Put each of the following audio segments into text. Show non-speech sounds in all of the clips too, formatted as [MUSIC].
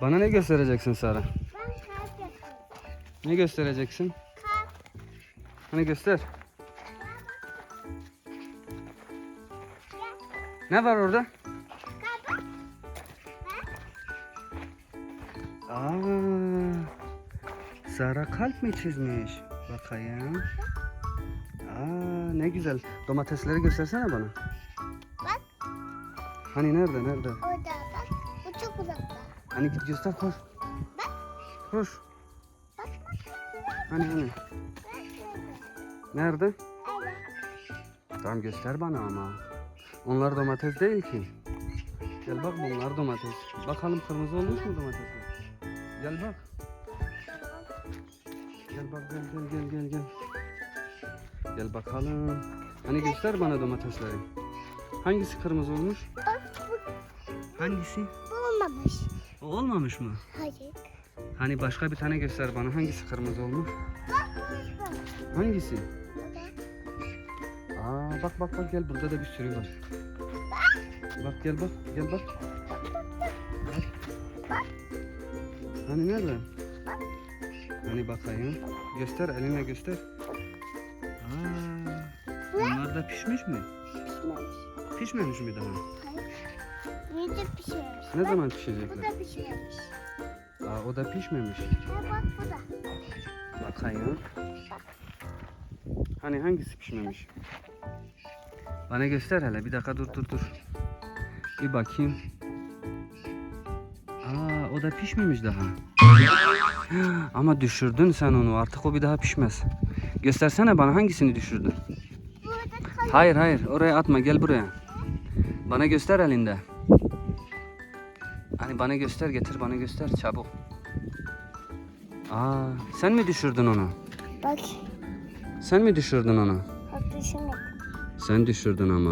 Bana ne göstereceksin Sara? Ben kalp yapıyorum. Ne göstereceksin? Kalp. Hani göster. Ne var orada? Kalp. Aa, Sara kalp mi çizmiş? Bakayım. Aa, ne güzel. Domatesleri göstersene bana. Bak. Hani nerede nerede? Orada bak. Bu çok uzakta. Hani git göster koş. Bak. Koş. Bak bak. Hani hani. Nerede? Tamam göster bana ama. Onlar domates değil ki. Gel bak bunlar domates. Bakalım kırmızı olmuş mu domatesler? Gel bak. Gel bak gel gel gel gel gel. Gel bakalım. Hani göster bana domatesleri. Hangisi kırmızı olmuş? Hangisi? olmamış. O olmamış mı? Hayır. Hani başka bir tane göster bana. Hangisi kırmızı olmuş? Bak bak. Hangisi? Bak. Aa bak bak bak gel burada da bir sürü var. Bak gel bak gel bak. Bak. Hani nerede? Hani bakayım. Göster eline göster. Aa, bunlar da pişmiş mi? Pişmemiş. Pişmemiş mi daha? Hayır. Pişmemiş? Ne Bak, zaman Bu pişecekler? da pişmemiş. Aa, o da pişmemiş. Ha bak bu da. Bakayım. Hani hangisi pişmemiş? Bana göster hele. Bir dakika dur dur dur. Bir bakayım. Aa o da pişmemiş daha. [GASPS] Ama düşürdün sen onu. Artık o bir daha pişmez. Göstersene bana hangisini düşürdün? Hayır hayır oraya atma gel buraya. Bana göster elinde. Hani bana göster getir bana göster çabuk. Aa sen mi düşürdün onu? Bak. Sen mi düşürdün onu? Bak düşünme. Sen düşürdün ama.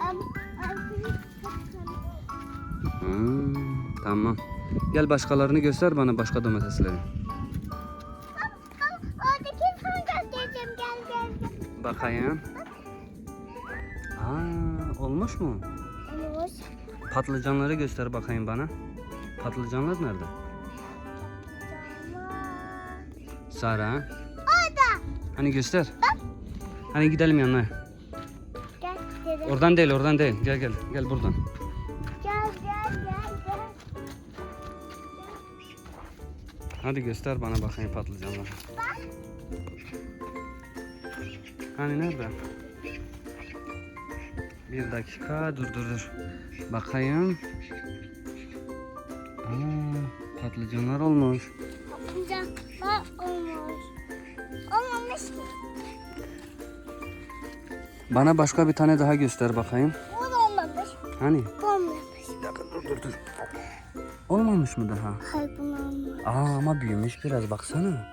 Am, am, Hmm, tamam. Gel başkalarını göster bana başka domatesleri. Oradaki sana göstereceğim. Gel gel gel. Bakayım. Aa, olmuş mu? Olmuş. Patlıcanları göster bakayım bana. Patlıcanlar nerede? Sara. Orada. Hani göster. Hani gidelim yanına. Gel dedim. Oradan değil, oradan değil. Gel gel. Gel buradan. Gel gel gel gel. Hadi göster bana bakayım patlıcanları. Bak. Hani nerede? Bir dakika dur dur dur. Bakayım. Aa, patlıcanlar olmuş. Patlıcan bak olmuş. Olmamış ki. Bana başka bir tane daha göster bakayım. Bu da olmamış. Hani? Bu olmamış. Bir dakika dur dur dur. Olmamış mı daha? Hayır bu olmamış. Aa ama büyümüş biraz baksana.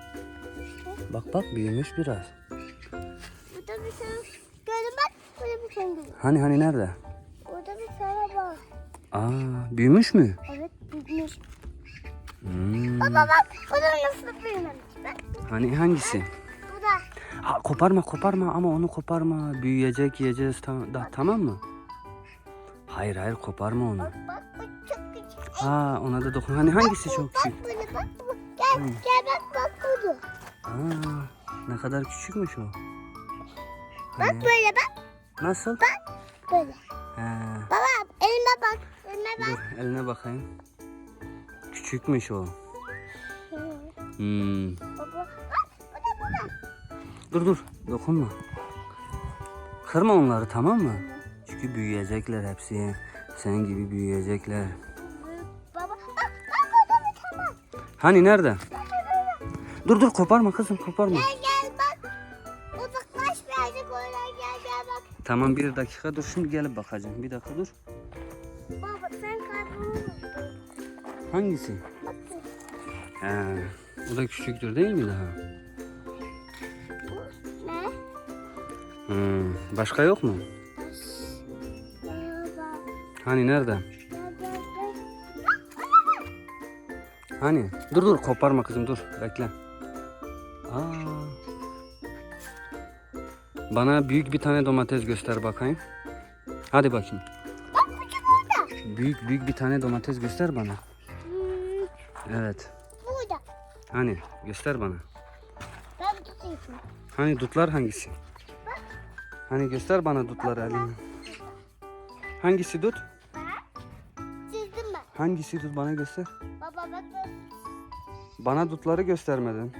Bak bak büyümüş biraz. Burada bir tane gördüm bak. Gördüm. Hani hani nerede? Orada bir tane var. Aa büyümüş mü? Evet büyümüş. Hmm. Baba bak bu da nasıl büyümemiş. Bak Hani hangisi? bu da. Ha, koparma koparma ama onu koparma. Büyüyecek yiyeceğiz tamam, da, tamam mı? Hayır hayır koparma onu. Bak bak bu çok küçük. Ha ona da dokun. Hani hangisi çok Bak küçük? böyle bak bu. Gel gel bak bak bu da. Aa ne kadar küçükmüş o. Bak Hani, böyle bak. Nasıl? Böyle. He, Baba elime bak. Elime bak. dur eline bakayım. Küçükmüş o. Hmm. Baba bak bu da bu da. Dur dur dokunma. Kırma onları tamam mı? Çünkü büyüyecekler hepsi. Sen gibi büyüyecekler. Baba bak bak orada bir tane. var. Hani nerede? Bak. Dur dur koparma kızım koparma. Gel gel Tamam bir dakika dur şimdi gelip bakacağım. Bir dakika dur. Baba sen kaybolmuşsun. Hangisi? Bak bu. He, o da küçüktür değil mi daha? Ne? Hmm, başka yok mu? Hani nerede? Hani? Dur dur koparma kızım dur bekle. Aa. Bana büyük bir tane domates göster bakayım. Hadi bakayım. Bak küçük orada. Büyük büyük bir tane domates göster bana. Evet. Burada. Hani göster bana. Ben tutayım. Hani dutlar hangisi? Hani göster bana dutları Alina. Hangisi dut? Çizdim ben. Hangisi dut bana göster. Baba bak. Bana dutları göstermedin.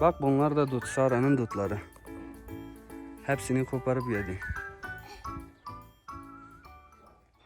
Bak bunlar da dut. Sara'nın dutları. Hepsini koparıp yedi.